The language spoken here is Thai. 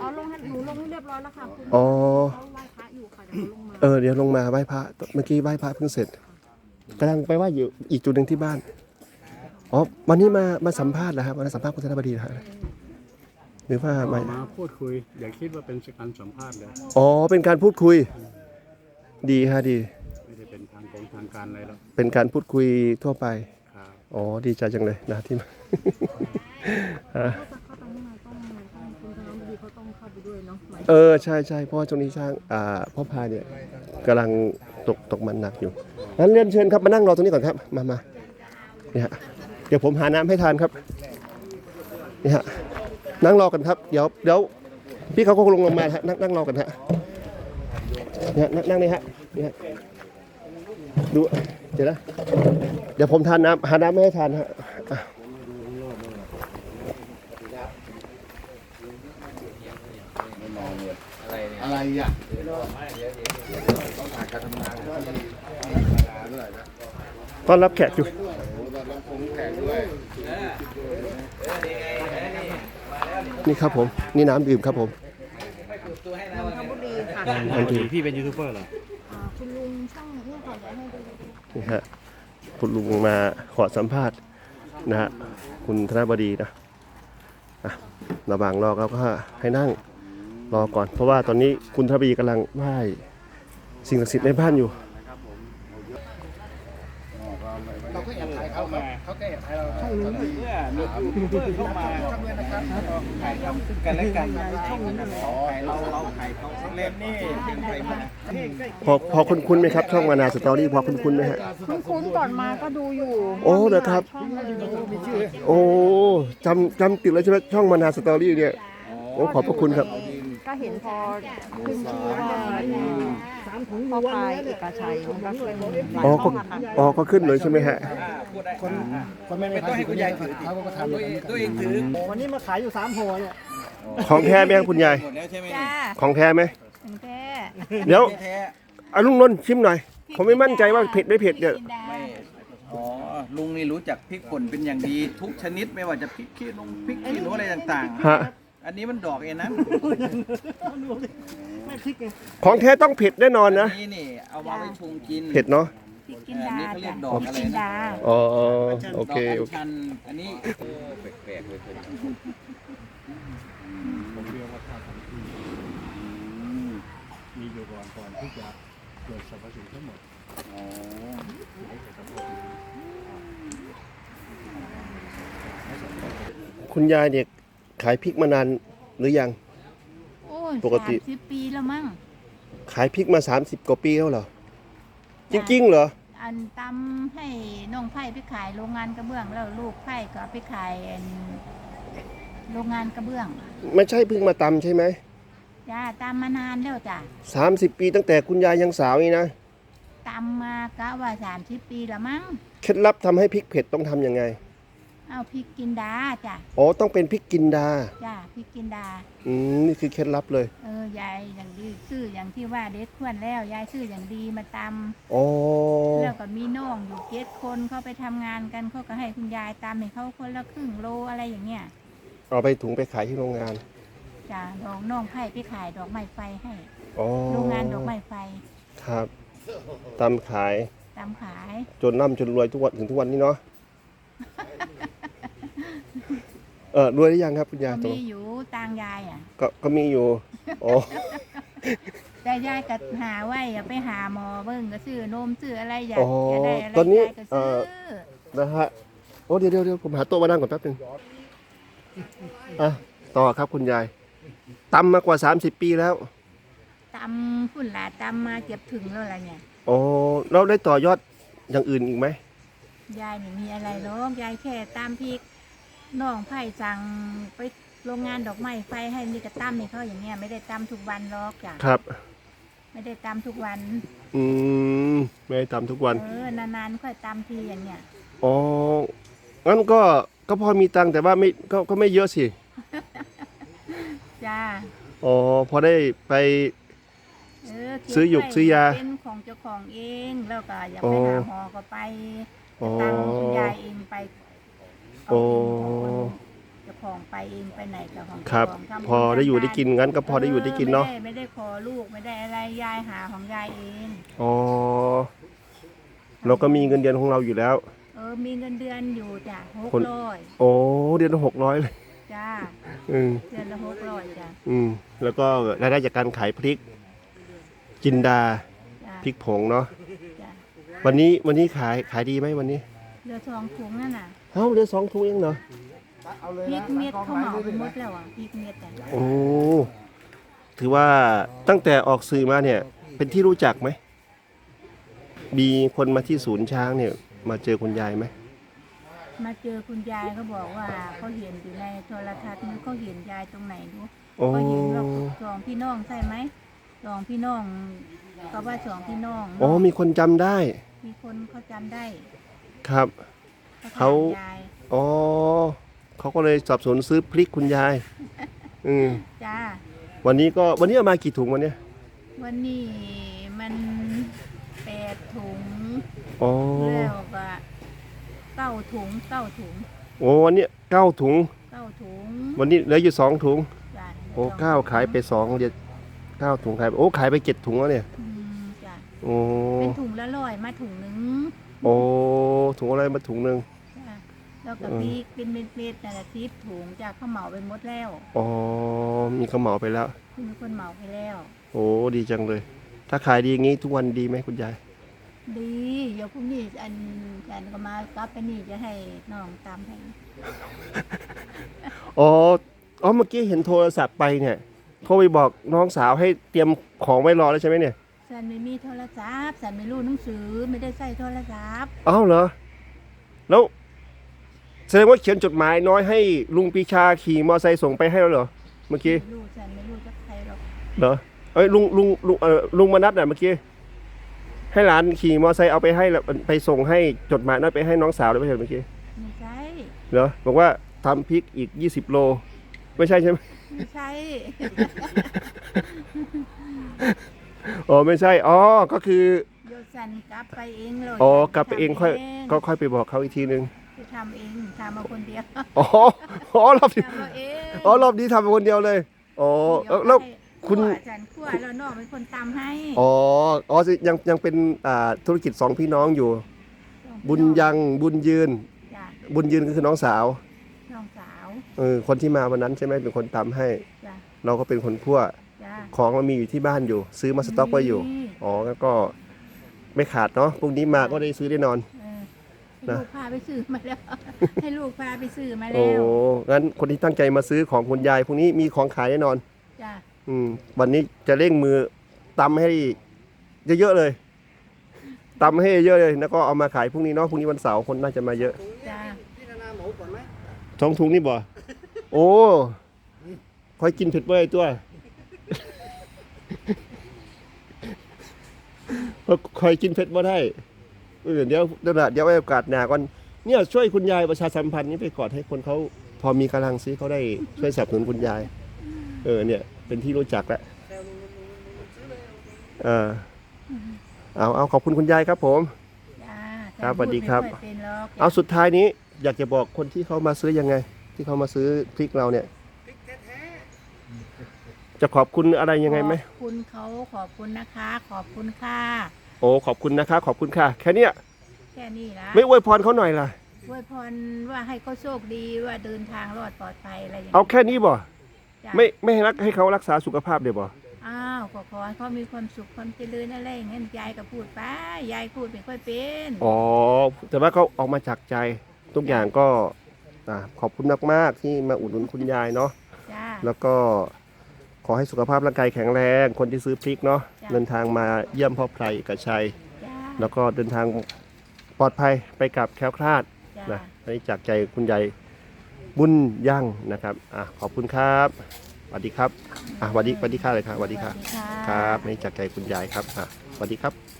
เอาลงให้หนูลงให้เรียบร้อยแล้วค่ะคุณอ๋อ เขาไหว้พระอยู่ค่ะเดี๋ยวเขาลงมาเออเดี๋ยวลงมาไหว้พระเมื่อกี้ไหว้พระเพิ่งเสร็จกำลังไปไหว้อยู่อีกจุดหนึ่งที่บ้านอ๋อวันนี้มามาสัมภาษณ์เหรอครับมาสัมภาษณ์คุณธนบดีนะฮะหรือว่ามามาพูดคุย อย่าคิดว่าเป็นการสัมภาษณ์เลยอ๋อเป็นการพูดคุย ดีฮะดี ไม่ได้เป็นทางกองทางการอะไรหรอกเป็นการพูดคุยทั่วไป ครับ อ๋อดีใจจังเลยนะที่มา อะ เออใช่ใช่เพราะว่าช่วงนี้ช่างอ่าพ่อพายเนี่ยกำลังตกตกมันหนักอยู่งั้นเรียนเชิญครับมานั่งรอตรงนี้ก่อนครับมามาเนี่ยฮะเดี๋ยวผมหาน้ำให้ทานครับเนี่ฮะนั่งรอกันครับ เดี๋ยวเดี๋ยวพี่เขาก็ลงลงมาฮะนั่งนั่งรอกันฮะเนี่ยนั่งนั่งนี่ฮะเนี่ฮะดูเดี๋ยวนะเดี๋ยวผมทานน้ำหาน้ำไม่ให้ทานฮะ อะอะไรอะต้อนรับแขกอยู่ผมแขกด้วยนี่ครับผม นี่น้ำดื่มครับผมนนทบุรีค่ะอันที่พี่เป็นยูทูบเบอร์เหรออ่าคุณลุงช่างเนี่ยค่ะเดี๋ยวให้ดูนี่ฮะคุณลุงมาขอสัมภาษณ์นะฮะคุณธนบดีนะอะระหว่างรอเราก็ให้นั่ง รอก่อนเพราะว่าตอนนี้คุณธนบดีกำลังไหว้สิ่งศักดิ์สิทธิ์ในบ้านอยู่เราก็แอบถ่ายเขาครับเขาก็แอบถ่ายเราใช่เมื่อมียูทูบเบอร์เข้ามาถ่ายทำซึ่งกันและกันช่องนี้ถ่ายเราเราถ่ายเขาเล่นนี่เป็นใครมาพอพอคุณคุณไหมครับช่องมานาสตอรี่พอคุณคุณไหมฮะคุณคุ้นๆก่อนมาก็ดูอยู่ โอ้เหรอครับช่องเลยมีชื่อโอ้จำจำติดเลยใช่ไหมช่องมานาสตอรี่เนี่ยโอ้ขอบพระคุณครับก็ เห็นพอขึ้นชื่อว่าพ่อพายเอกชัยมันก็ขึ้นหลายอ๋อช่ก็องอะค่ะอ๋อก็ขึ้นเลยใช่ไหมฮะ พูดได้คนคนไม่ได้ถ่ายคุณยายถือเขาก็ทำตัวเองตัวเองถือวันนี้มาขายอยู่สามหัวเนี่ยของแท้ไหมครับคุณยาย หมดแล้วใช่ไหมจ้าของแท้ไหม ถึงแท้เดี๋ยวแท้อาลุงนนท์ชิมหน่อย ผมไม่มั่นใจว่าเผ็ดไม่เผ็ดเนี่ยไม่อ๋อลุงนี่รู้จักพริกป่นเป็นอย่างดีทุกชนิดไม่ว่าจะพริกขี้นงพริกขี้หนูอะไรต่างฮะ ๆ อันนี้มันดอกเองนะของแท้ต้องเผ็ดแน่นอนนะอันนี้นี่เอามาไปชงกินเผ็ดเนาะพริกเอกินออันดานี้เขาเรียจ้ะกดอกอะไรกินนะดาอ๋อโอเคดโออกเคอัญชันอันนี้เออแปลกๆเลยคนผมเรียกว่าท่าทำที่มีอยู่ก่อนก่อนที่จะเกิดสรรพสิ่งทั้งหมดอ๋อคุณยายเนี่ย ขายพริกมานานหรือยัง โอ้ยปกติ สามสิบปีแล้วมั้งขายพริกมา 30 กว่าปีแล้วเหรอ จริงๆเหรอ อันตำให้น้องไผ่ไปขายโรงงานกระเบื้องแล้วลูกไผ่ก็เอาไปขายอันโรงงานกระเบื้องไม่ใช่เพิ่งมาตำใช่ไหม จ้าตำมานานแล้วจ้ะ30 ปีตั้งแต่คุณยายยังสาวนี่นะ ตำมากะว่าสามสิบปีแล้วมั้ง เคล็ดลับทำให้พริกเผ็ดต้องทำยังไงเอาพริกกินดาจ้ะอ๋อต้องเป็นพริกกินดาจ้าพริกกินดา อืมนี่คือเคล็ดลับเลยเออยายอย่างดีซื้ออย่างที่ว่าเด็ดขวนแล้วยายซื้ออย่างดีมาตอ๋อำแล้วก็มีน้องอยู่เจ็ดคนเขาไปทำงานกันเขาก็ให้คุณยายตำให้เขาคนละครึ่งโลอะไรอย่างเงี้ยเอาไปถุงไปขายที่โรงงานจ้าดอกน้องไผ่ไปขายดอกไม้ไฟให้อ๋อโรงงานดอกไม้ไฟครับตำขายตามขายจนร่ำจนรวยทุกวันถึงทุกวันนี้เนาะ เออรวยหรือยังครับคุณยายก็ตรงมีอยู่ตางยายอะ ก็ก็มีอยู่อ๋อแต่ยายก็หาไว้อะไปหาหมอเบิ่งก็ซื้อนมซื้ออะไรอยากอ๋อจะได้อะไรตอนนี้ยายก็ซื้อเอ่อนะฮะโอ้เดี๋ยวเดี๋ยวเดี๋ยวผมหาโต๊ะมานั่งก่อนแป๊บหนึงอะต่อครับคุณยายตำมากว่า 30 ปีแล้วตำพุ่นหลาตำมาเก็บถึงแล้วล่ะเนี่ยอ๋อเราได้ต่อยอดอย่างอื่นอีกไหมยายนี่มีอะไรหรอกยายแค่ตามพริก น้องไผ่สั่งไปโรงงานดอกไม้ไฟให้นี่ก็ตำให้เขาอย่างเงี้ยไม่ได้ตำทุกวันหรอกจ้ะครับ ไม่ได้ตำทุกวัน อืมไม่ได้ตำทุกวัน เออนานๆค่อยตำทีอย่างเงี้ยอ๋อ งั้นก็ ก็พอมีตังค์แต่ว่าไม่ ก็ ก็ไม่เยอะสิ จ้าอ๋อ พอได้ไป เออเก็บซื้อหยุกไว้ซื้อยาเป็นของเจ้าของเองแล้วก็อยากอ๋ไปอหาหมอก็ไปอ๋อ ตังค์คุณยายเองไปเอา โอ้เองของคนเจ้าขของไปเองไปไหนกับของครับ เจ้าของทำพอได้อยู่ได้กินงั้นก็พอได้อยู่ได้กินเนาะออไม่ได้ไม่ได้ขอลูกไม่ได้อะไรยายหาของยายเอง อ๋อ เราก็มีเงินเดือนของเราอยู่แล้ว เออมีเงินเดือนอยู่จ้ะหกคน ร้อยโอ้ เดือนละหกร้อยเลย จ้าอืม เดือนละหกร้อยจ้ะอืม แล้วก็รายได้จากการขายพริก จินดา จ้ะพริกผงเนาะ จ้ะวันนี้วันนี้ขายขายดีไหมวันนี้ เรือทองถุงนั่นน่ะเอ้าเหลือสองถุงเองเหรอเอาเลยพรินะกเม็ดกองเขาไม้เหมาไปเรื่อยๆหมนะดแล้วอะพริกเม็ดอะโอ้ถือว่าตั้งแต่ออกสื่อมาเนี่ย เป็นที่รู้จักไหมมีคนมาที่ศูนย์ช้างเนี่ย มาเจอคุณยายไหมมาเจอคุณยายเขาบอกว่าเขาเห็นอยู่ในโทรทัศน์นี่เขาเห็นยายตรงไหนดูโอ้เขาเห็นว่าสองพี่น้องใช่ไหมสองพี่น้องเขาว่าสองพี่น้องอ๋อมีคนจำได้ มีคนเขาจำได้ ครับ เขา ถมยายอ๋อเขาก็เลยสอบสวนซื้อพริกคุณยาย อืมจ้า วันนี้ก็วันนี้เอามากี่ถุงวันเนี้ยวันนี้มันแปดถุงอ๋อแล้วก็เก้าถุงเก้าถุงโอ้วันนี้เก้าถุง เก้าถุงวันนี้เหลืออยู่สองถุง จ้ะโอ้เก้าขายไปสองเดี๋ยวเก้าถุงขายไปโอ้ขายไปเจ็ดถุงแล้วเนี่ยอืมจ้ะโอ้เป็นถุงละร้อยมาถุงหนึ่ง โอ้ถุงอะไรมาถุงหนึ่งจ้ะแล้วก็เออพริกเป็นเม็ดๆนั่นแหละทิพถุงจากข้าวเหมาไปหมดแล้วอ๋อมีกระเหมาไปแล้ว มีคนเหมาไปแล้ว โอ้ดีจังเลย ถ้าขายดีอย่างนี้ทุกวันดีไหมคุณยาย ดีเดี๋ยวพรุ่งนี้อันอันก็มากลับไปนี่จะให้น้องตามให้อ๋ออ๋อเมื่อกี้เห็นโทรศัพท์ไปเนี่ยโทรไปบอกน้องสาวให้เตรียมของไว้รอแล้วใช่ไหมเนี่ย ฉันไม่มีโทรศัพท์ฉันไม่รู้หนังสือไม่ได้ใส่โทรศัพท์อ้าวเหรอ แล้วแสดงว่าเขียนจดหมายน้อยให้ลุงปีชาขี่มอไซค์ส่งไปให้แล้วเหรอ เมื่อกี้ไม่รู้ฉันไม่รู้จะใครหรอกเหรอเอ้ยลุงลุงลุงเออลุงมนัดน่ะเมื่อกี้ให้หลานขี่มอไซค์เอาไปให้แล้วไปส่งให้จดหมายน้อยไปให้น้องสาวเลยไม่ใช่เหรอเมื่อกี้ไม่ใช่เหรอบอกว่าทำพริกอีก 20 โล ไม่ใช่ใช่ไหมไม่ใช่ อ๋อไม่ใช่ อ๋อ ก็คือโยสันกลับไปเองเลยอ๋อกลับไปเองค่อยทำก็ค่อยไปบอกเขาอีกทีนึงไปทำเองทำมาคนเดียวอ๋ออ๋อรอบนี้ทำเอาเองอ๋อรอบนี้ทำคนเดียวเลยอ๋อแล้วแล้วคุณคั่วฉันคั่วแล้วน้องเป็นคนตำให้อ๋ออ๋อยังยังเป็นอ่าธุรกิจสองพี่น้องอยู่ บุญยังบุญยืนจ้ะบุญยืนก็คือน้องสาวน้องสาวเออคนที่มาวันนั้นใช่ไหมเป็นคนตำให้จ้ะเราก็เป็นคนคั่ว จ้ะของเรามีอยู่ที่บ้านอยู่ ซื้อมาสต็อกไว้อยู่นี่อ๋องั้นก็ไม่ขาดเนาะพรุ่งนี้มาก็ได้ซื้อได้นอน เออให้นะ ลูกพาไปซื้อมาแล้ว ให้ลูกพาไปซื้อมาโอ้แล้วงั้นคนที่ตั้งใจมาซื้อของคุณยายพรุ่งนี้มีของขายแน่นอน จ้ะอืมวันนี้จะเร่งมือตำให้เยอะๆเลยตำให้เยอะเลยแล้วก็เอามาขายพรุ่งนี้เนาะพรุ่งนี้วันเสาร์คนน่าจะมาเยอะจ้ะพี่นานาหมูก่อนไหมสองถุงนี่บ่ โอ้ค่อยกินเผ็ดเว้ยตัว ค่อยกินเผ็ดบ่ได้เออเดี๋ยวเดี๋ยวนะเดี๋ยวไว้โอกาสหน้าก่อนเนี่ยช่วยคุณยายประชาสัมพันธ์นี้ไปก่อนให้คนเขาพอมีกำลังซื้อเขาได้ช่วยสนับสนุนคุณยาย เออ เนี่ย เป็นที่รู้จักแล้วเออเอาเอาขอบคุณคุณยายครับ ผมจ้ะครับแต่สวัสดีครับพูไม่อยเป็นหรอกเอาสุดท้ายนี้ อยากจะบอกคนที่เขามาซื้อยังไง ที่เขามาซื้อพริกเราเนี่ย จะขอบคุณอะไรยังไงไหมขอบคุณเขาขอบคุณนะคะ ขอบคุณค่ะโอ้ขอบคุณนะคะ ขอบคุณค่ะ แค่เนี้ยแค่นี้ละไม่อวยพรเขาหน่อยล่ะอวยพรว่าให้เขาโชคดีว่าเดินทางรอดปลอดภัยอะไรอย่างเอานี้แค่นี้บ่จ้ะไม่ไม่ให้รักให้เขารักษาสุขภาพเดี๋ยวบ่อ้าวก็ขอให้เขามีความสุขความเจริญอะไรอย่างนั้นยายก็พูดไปยายพูดไม่ค่อยเป็นอ๋อแต่ว่าเขาออกมาจากใจทุกอย่างก็อ่าขอบคุณมากๆที่มาอุดหนุนคุณยายเนาะ จ้าแล้วก็ ขอให้สุขภาพร่างกายแข็งแรง คนที่ซื้อพริกเนาะจ้ะเดินทางมาเยี่ยมพ่อไพรเอกชัยจ้าแล้วก็เดินทางปลอดภัยไปกลับแคล้วคลาดจ้านะอันนี้จากใจคุณยายบุญยั่งนะครับอะขอบคุณครับสวัสดีครับอะสวัสดีสวัสดีค่ะเลยครับสวัสดีครับสวัสดีค่ะครับอันนี่จากใจคุณยายครับอะสวัสดีครับ